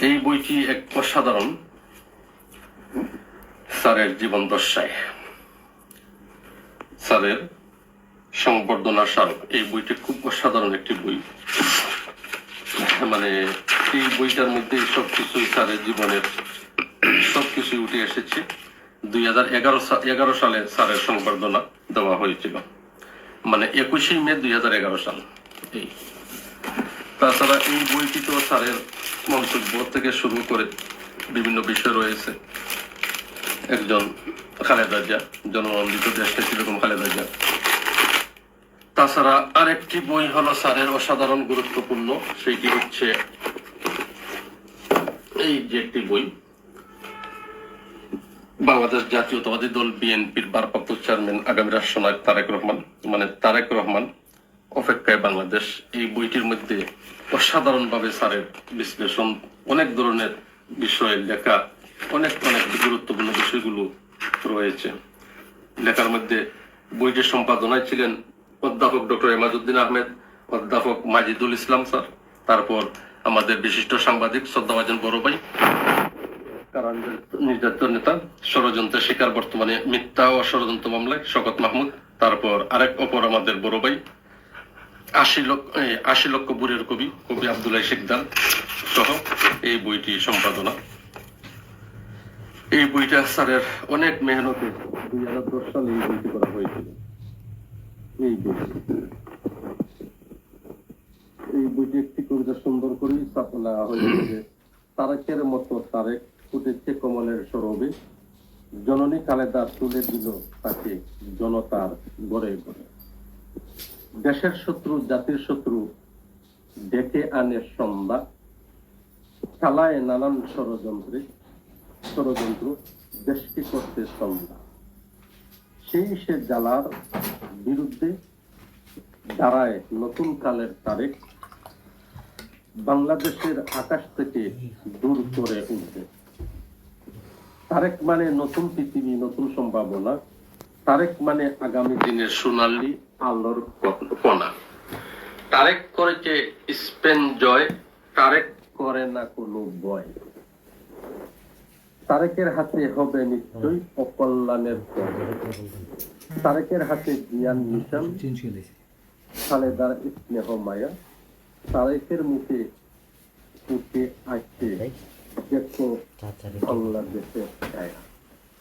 এই বইটি এক অসাধারণ স্যারের জীবন দশায় স্যারের সংবর্ধনা স্মারক। এই বইটি খুব অসাধারণ একটি বই। মানে এই বইটার মধ্যে সব কিছুই স্যারের জীবনের সব কিছুই উঠে এসেছে। দুই হাজার এগারো এগারো সালে স্যারের সংবর্ধনা দেওয়া হয়েছিল। মানে একুশে মে দুই হাজার এগারো সাল। এই। তাছাড়া এই বইটি তো স্যারের মন্তব্য থেকে শুরু করে বিভিন্ন বিষয় রয়েছে। একজন খালেদা জিয়া জননন্দিত দেশ নেত্রী বেগম খালেদা জিয়া? তাছাড়া আরেকটি বই হলো স্যারের অসাধারণ গুরুত্বপূর্ণ, সেইটি হচ্ছে এই যে একটি বই, বাংলাদেশ জাতীয়তাবাদী দল বিএনপির ভারপ্রাপ্ত চেয়ারম্যান আগামী রাষ্ট্রনায়ক তারেক রহমান মানে তারেক রহমান অপেক্ষায় বাংলাদেশ এই বইটির মধ্যে অসাধারণভাবে স্যারের বিশ্লেষণ, অনেক ধরনের বিষয়ে, লেখা, অনেক অনেক গুরুত্বপূর্ণ বিষয়গুলো রয়েছে। লেখার মধ্যে বইটির সম্পাদনায় ছিলেন অধ্যাপক ডক্টর এমাজউদ্দিন আহমেদ, অধ্যাপক মাজিদুল ইসলাম স্যার, তারপর আমাদের বিশিষ্ট সাংবাদিক শ্রদ্ধাভাজন বড় ভাই নির্যাতন নেতা, ষড়যন্ত্রের শিকার বর্তমানে মিথ্যা ও ষড়যন্ত্র মামলায় শকত মাহমুদ, তারপর আরেক অপর আমাদের বড় ভাই আশি লক্ষ আশি লক্ষ বুড়ের কবি কবি আবদুল্লাহ শিকদার সহ এই বইটি সম্পাদনা। এই বইটা স্যারের অনেক মেহনতে দুই হাজার দশ সালে এই বইটি করা হয়েছিল। এই বইটি। এই বইটি একটি কবিতা সুন্দর করেই স্থাপনা হয়েছে তারেকের মতো তারেক ফুটেছে কমলের সরবে। জননী খালেদা তুলে দিল তাকে জনতার গড়ে গড়ে। দেশের শত্রু, জাতির শত্রু ডেকে আনে সন্ধ্যা চালায় নানান ষড়যন্ত্রে, ষড়যন্ত্র দেশকে করতে সন্ধ্যা সেই সে জ্বালার বিরুদ্ধে দাঁড়ায় নতুন কালের তারেক বাংলাদেশের আকাশ থেকে দূর করে উঠবে তারেক মানে নতুন পৃথিবী, নতুন সম্ভাবনা। তারেক মানে আগামী দিনের সোনালী আলোর কণা তারেক করেছে স্পেন জয়, তারেক করে না কোনো ভয় তারেকের হাতে হবে নিশ্চয়ই অকল্যাণের তারেকের হাতে জিয়ান মিশন খালেদার স্নেহ মায়া। তারেকের মুখে উঠে আসছে দেখো বাংলাদেশের ছায়া।